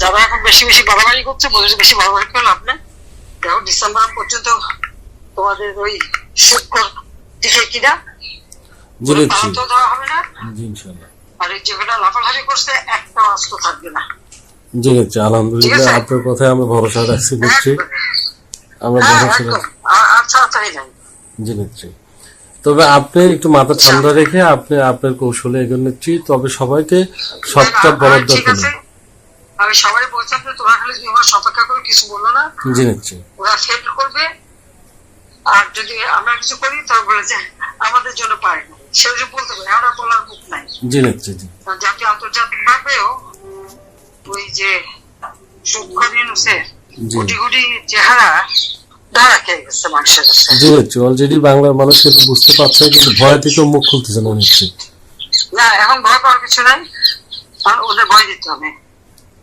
যারা এখন বেশি বেশি বাড়াবাড়ি করছে বলে বেশি বাড়াবাড়ি করে লাভ নেই। দেখো ডিসেম্বর পর্যন্ত তোমাদের ওই শুক্র দিকে কিনা জি নিচ্ছি দেওয়া হবে না। জি ইনশাল্লাহ আর এই লাফালাফি করছে একটা অস্ত্র থাকবে না। জি আলহামদুলিল্লাহ আপনার কথায় আমরা ভরসা রাখছি নিচ্ছি আমরা হ্যাঁ, ভরসা। রাখছি। নাই। জি তবে আপনি একটু মাথা ঠান্ডা রেখে আপনি আপনার কৌশলে এগিয়ে নিচ্ছি। তবে সবাইকে সবটা না, না, আমি সবাই বলছিলাম যে তোমরা খালি তোমার সতর্ক করে কিছু বলল না। ওরা ফেল করবে। আর যদি আমরা কিছু করি তবে বলে যে আমাদের জন্য পারে না। সেও যে বলতে পারে আমরা বলার মুখ নাই। জি নিচ্ছি জি। জাতীয় আন্তর্জাতিক ভাবেও ওই যে গুটি গুটি চেহারা ধরা খেয়ে গেছে মানুষের কাছে। জি নিচ্ছি অলরেডি বাংলার মানুষ কিন্তু বুঝতে পারছে কিন্তু ভয় থেকেও মুখ খুলতেছে না না এখন ভয় পাওয়ার কিছু নাই। ওদের ভয় দিতে হবে।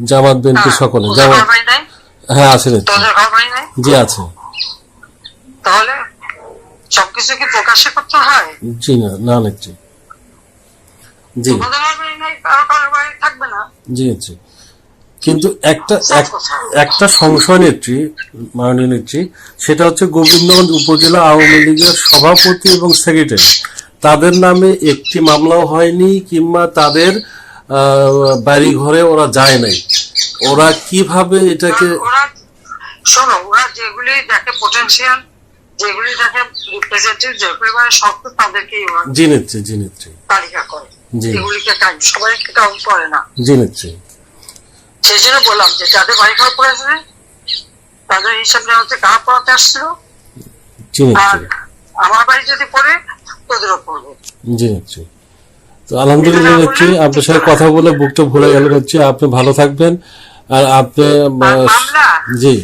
জামাত বিএনপি সকলে ওদের জামাত হ্যাঁ আছে জি আছে। তাহলে সবকিছু কি প্রকাশ্যে করতে হয়? জি না না নিচ্ছি জি। থাকবে না? জি জি। কিন্তু একটা একটা সংশয় নেত্রী মাননীয় নেত্রী সেটা হচ্ছে গোবিন্দগঞ্জ উপজেলা আওয়ামী লীগের সভাপতি এবং সেক্রেটারি। তাদের নামে একটি মামলাও হয়নি কিংবা তাদের বাড়ি ঘরে ওরা যায় নাই। ওরা কীভাবে এটাকে শোনো ওরা যেগুলি দেখে পটেনশিয়াল যেগুলি দেখে রিপ্রেজেন্টেটিভ যেগুলি মানে শক্ত তাদেরকেই জি নেত্রী জি নেত্রী তালিকা করে। এগুলিকে কাউন্ট সবাইকে কাউন্ট করে না। জি নেত্রী সেই জন্য বললাম যে যাদের বাড়ি ঘর পড়েছে তাদের হিসাব নেওয়া হচ্ছে কারা পড়াতে আসছিল। আর আমার বাড়ি যদি পড়ে তোদেরও পড়বে। জি নেত্রী তো আলহামদুলিল্লাহ নেত্রী আপনার সাথে কথা বলে বুকটা ভুলে গেল নেত্রী আপনি ভালো থাকবেন। আর আপনি মামলা? জি।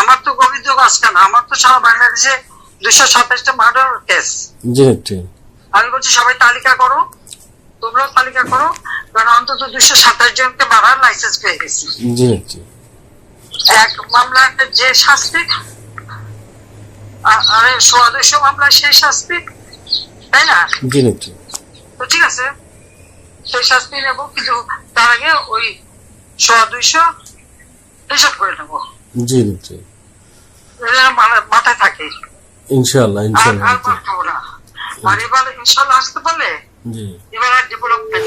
আমার তো গোবিন্দ গাছ কেন আমার তো সারা বাংলাদেশে দুশো সাতাশটা মার্ডার কেস জি নেত্রী আমি বলছি সবাই তালিকা করো। তোমরাও তালিকা করো। কারণ অন্তত দুশো সাতাশ জনকে মারার লাইসেন্স পেয়ে গেছি। জি নেত্রী এক মামলায় যে শাস্তি আরে সোয়া দুশো মামলায় সেই শাস্তি তাই না? জি তো ঠিক আছে? সেই শাস্তি নেব কিন্তু তার আগে ওই সোয়া দুইশো হিসাব করে নেব। জি যেন মাথা- মাথায় থাকে। ইনশাআল্লাহ আর ইনশাআল্লাহ আসতে পারলে জি। এবার আর ডেভেলপমেন্ট